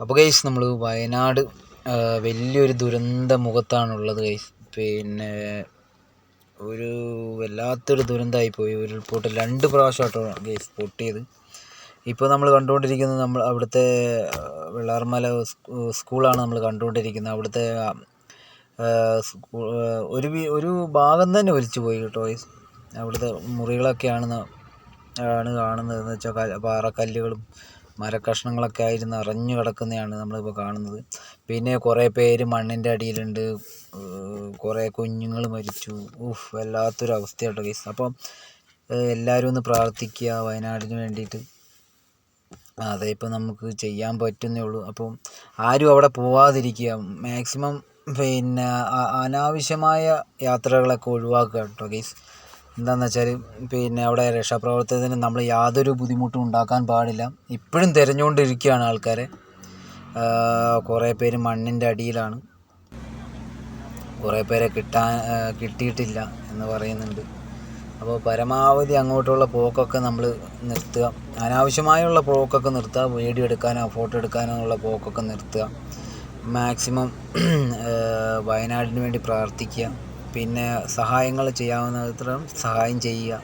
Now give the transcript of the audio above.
അപ്പോൾ ഗൈസ് നമ്മൾ വയനാട് വലിയൊരു ദുരന്ത മുഖത്താണുള്ളത് ഗൈസ് പിന്നെ ഒരു വല്ലാത്തൊരു ദുരന്തമായി പോയി ഉരുൾപൊട്ടൽ രണ്ട് പ്രാവശ്യമായിട്ടാണ് ഗൈസ് പൊട്ടിയത്. ഇപ്പോൾ നമ്മൾ കണ്ടുകൊണ്ടിരിക്കുന്നത് നമ്മൾ അവിടുത്തെ വെള്ളാർമല സ്കൂളാണ് നമ്മൾ കണ്ടുകൊണ്ടിരിക്കുന്നത്. അവിടുത്തെ ഒരു ഒരു ഭാഗം തന്നെ ഒലിച്ചു പോയി കേട്ടോ ഗൈസ് അവിടുത്തെ മുറികളൊക്കെയാണ് ന- ആണ് കാണുന്നത് എന്ന് വെച്ചാൽ പാറക്കല്ലുകളും മരക്കഷ്ണങ്ങളൊക്കെ ആയി നിറഞ്ഞു കിടക്കുന്നതാണ് നമ്മളിപ്പോൾ കാണുന്നത്. പിന്നെ കുറേ പേര് മണ്ണിന്റെ അടിയിലുണ്ട്. കുറേ കുഞ്ഞുങ്ങൾ മരിച്ചു. ഉഫ് വല്ലാത്തൊരു അവസ്ഥയാട്ടോ ഗൈസ് അപ്പം എല്ലാവരും ഒന്ന് പ്രാർത്ഥിക്കുക വയനാടിന് വേണ്ടിയിട്ട്. അതേ ഇപ്പം നമുക്ക് ചെയ്യാൻ പറ്റുന്നേ ഉള്ളൂ. അപ്പം ആരും അവിടെ പോവാതിരിക്കുക. മാക്സിമം പിന്നെ അനാവശ്യമായ യാത്രകളൊക്കെ ഒഴിവാക്കുക കേട്ടോ ഗൈസ് എന്താണെന്ന് വെച്ചാൽ പിന്നെ അവിടെ രക്ഷാപ്രവർത്തനത്തിന് നമ്മൾ യാതൊരു ബുദ്ധിമുട്ടും ഉണ്ടാക്കാൻ പാടില്ല. ഇപ്പോഴും തിരഞ്ഞുകൊണ്ടിരിക്കുകയാണ് ആൾക്കാരെ. കുറേ പേര് മണ്ണിന്റെ അടിയിലാണ്. കുറേ പേരെ കിട്ടാൻ കിട്ടിയിട്ടില്ല എന്ന് പറയുന്നുണ്ട്. അപ്പോൾ പരമാവധി അങ്ങോട്ടുള്ള പോക്കൊക്കെ നമ്മൾ നിർത്തുക. അനാവശ്യമായുള്ള പോക്കൊക്കെ നിർത്തുക. വീഡിയോ എടുക്കാനോ ഫോട്ടോ എടുക്കാനോ ഉള്ള പോക്കൊക്കെ നിർത്തുക. മാക്സിമം വയനാടിന് വേണ്ടി പ്രാർത്ഥിക്കുക. പിന്നെ സഹായങ്ങൾ ചെയ്യാവുന്നത്ര സഹായം ചെയ്യുക.